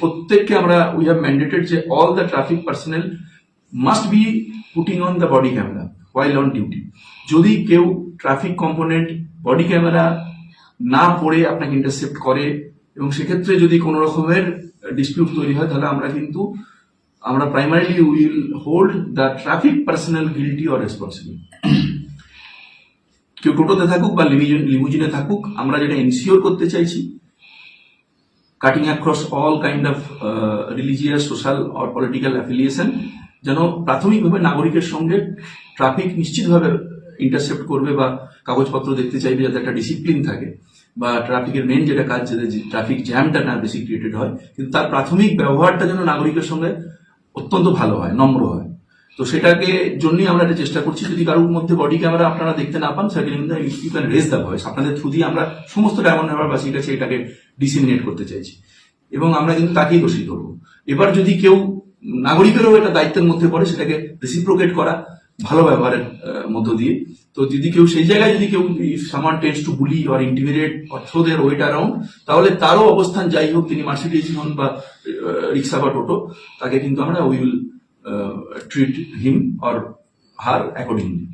প্রত্যেককে আমরা we have mandated যে all the traffic personnel must be putting on the body camera while on duty যদি কেউ traffic component body camera না পড়ে, আপনাকে ইন্টারসেপ্ট করে, এবং সেক্ষেত্রে যদি কোনো রকমের ডিসপিউট তৈরি হয়, তাহলে আমরা কিন্তু, আমরা primarily will hold the traffic personal guilty or responsible কেউ টোটোতে থাকুক বা লিমিজেন থাকুক, আমরা যেটা এনসিওর করতে চাইছি cutting across all kind of religious social or political affiliation যেন প্রাথমিকভাবে নাগরিকের সঙ্গে ট্রাফিক নিশ্চিতভাবে ইন্টারসেপ্ট করবে বা কাগজপত্র দেখতে চাইবে যাতে একটা ডিসিপ্লিন থাকে বা ট্রাফিকের মেন যেটা কাজ যাতে ট্রাফিক জ্যামটা না বেশি ক্রিয়েটেড হয়, কিন্তু তার প্রাথমিক ব্যবহারটা যেন নাগরিকের সঙ্গে অত্যন্ত ভালো হয়, নম্র হয়। তো সেটাকে জন্যই আমরা এটা চেষ্টা করছি। যদি কারোর মধ্যে বডি ক্যামেরা আপনারা দেখতে না পান, সেখানে কিন্তু you can raise the voice আপনাদের থ্রু দিয়ে আমরা সমস্ত ডায়মন্ড হারবারবাসীর কাছে এটাকে ডিসিমিনেট করতে চাইছি। এবং আমরা কিন্তু তাকেই দোষী করব এবার যদি কেউ নাগরিকেরও এটা দায়িত্বের মধ্যে পড়ে, সেটাকে রেসিপ্রোকেট করা ভালো ব্যবহারের মধ্য দিয়ে। তো যদি কেউ সেই জায়গায় যদি কেউ someone tends to bully or intimidate or weight around তাহলে তারও অবস্থান যাই হোক, তিনি মার্সিডিজ হন বা রিক্সা বা টোটো, তাকে কিন্তু আমরা will uh, treat him or her accordingly.